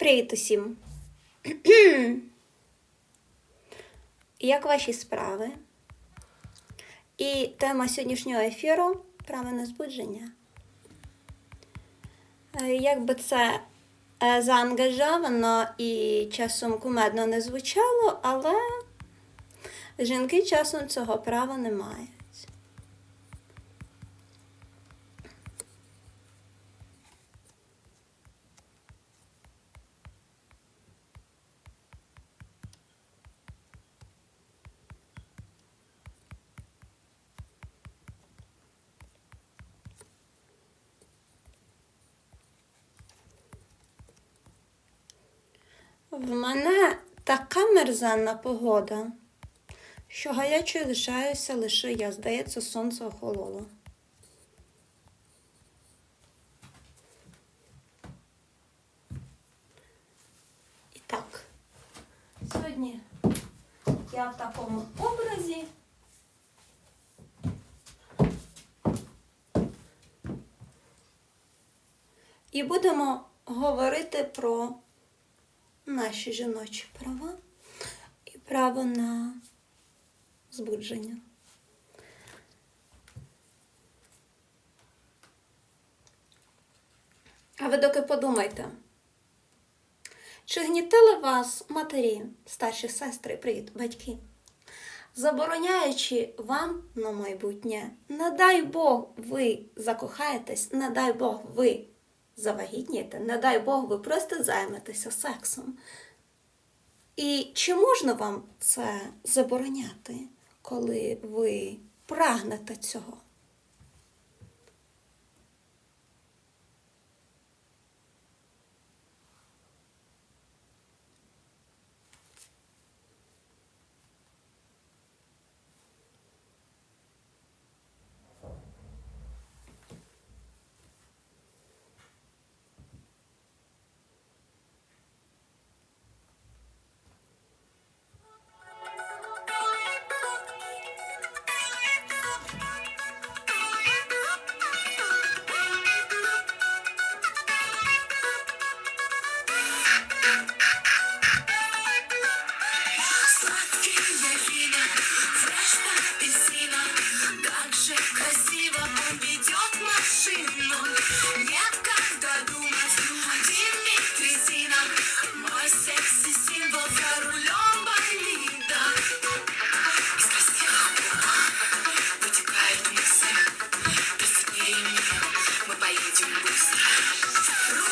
Привіт усім! Як ваші справи? І тема сьогоднішнього ефіру правильне збудження. Е, Як би це е, заангажовано і часом кумедно не звучало, але жінки часом цього права не мають. В мене така мерзенна погода, що гарячою лишаюся лише я. Здається, сонце охололо. І так, сьогодні я в такому образі. І будемо говорити про наші жіночі права і право на збудження. А ви доки подумайте, чи гнітили вас матері, старші сестри, привіт, батьки, забороняючи вам на майбутнє, не дай Бог ви закохаєтесь, не дай Бог ви завагітнієте, не дай Бог ви просто займетеся сексом. І чи можна вам це забороняти, коли ви прагнете цього?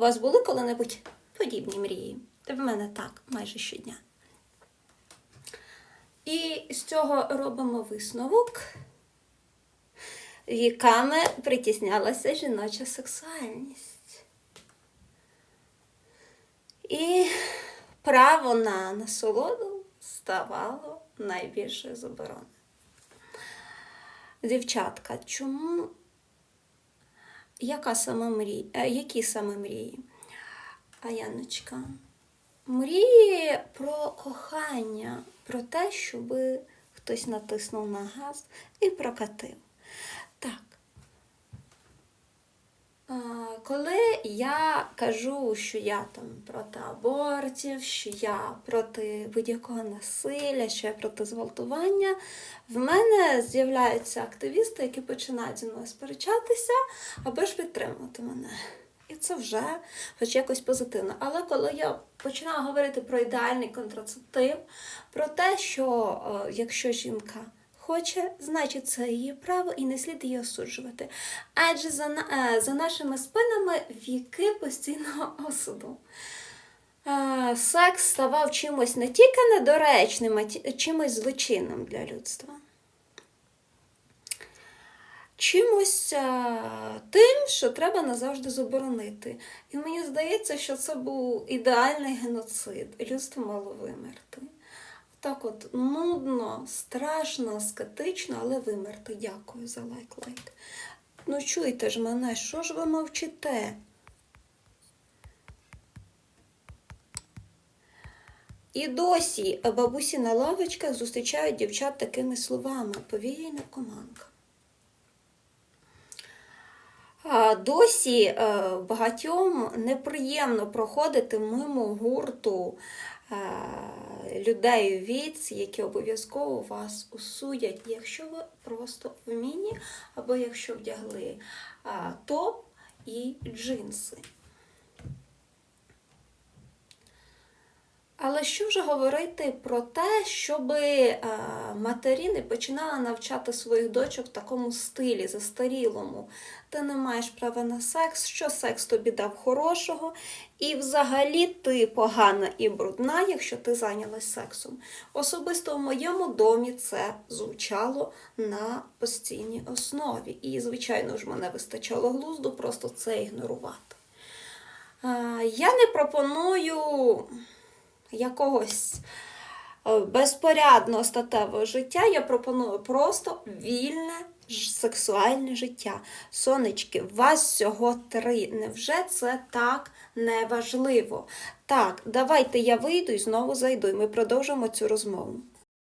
вас були коли-небудь подібні мрії? В мене так, майже щодня. І з цього робимо висновок. Віками притіснялася жіноча сексуальність. І право на насолоду ставало найбільшою забороною. Дівчатка, чому яка саме мрія? е, Які саме мрії? А Яночка? Мрії про кохання, про те, щоб хтось натиснув на газ і прокатив. Так. Коли я кажу, що я там проти абортів, що я проти будь-якого насилля, що я проти зґвалтування, в мене з'являються активісти, які починають зі мною сперечатися, аби ж підтримувати мене. І це вже хоч якось позитивно. Але коли я починаю говорити про ідеальний контрацептив, про те, що е, якщо жінка хоче, значить це її право і не слід її осуджувати. Адже за, е, за нашими спинами віки постійного осуду. Е, Секс ставав чимось не тільки недоречним, а чимось злочинним для людства. Чимось е, тим, що треба назавжди заборонити. І мені здається, що це був ідеальний геноцид. Людство мало вимерти. Так от нудно, страшно, скетично, але вимерти. Дякую за лайк-лайк. Ну чуйте ж мене, що ж ви мовчите? І досі бабусі на лавочках зустрічають дівчат такими словами повірій наркоманка. А Досі е, багатьом неприємно проходити мимо гурту людей віць, які обов'язково вас усудять, якщо ви просто в міні, або якщо вдягли е, топ і джинси. Але що вже говорити про те, щоб е, матері не починали навчати своїх дочок в такому стилі застарілому. Ти не маєш права на секс, що секс тобі дав хорошого, і взагалі ти погана і брудна, якщо ти зайнялась сексом. Особисто в моєму домі це звучало на постійній основі. І, звичайно ж, мене вистачало глузду просто це ігнорувати. Е, Я не пропоную якогось е, безпорядного статевого життя, я пропоную просто вільне сексуальне життя. Сонечки, вас всього три. Невже це так неважливо? Так, давайте я вийду і знову зайду, і ми продовжимо цю розмову.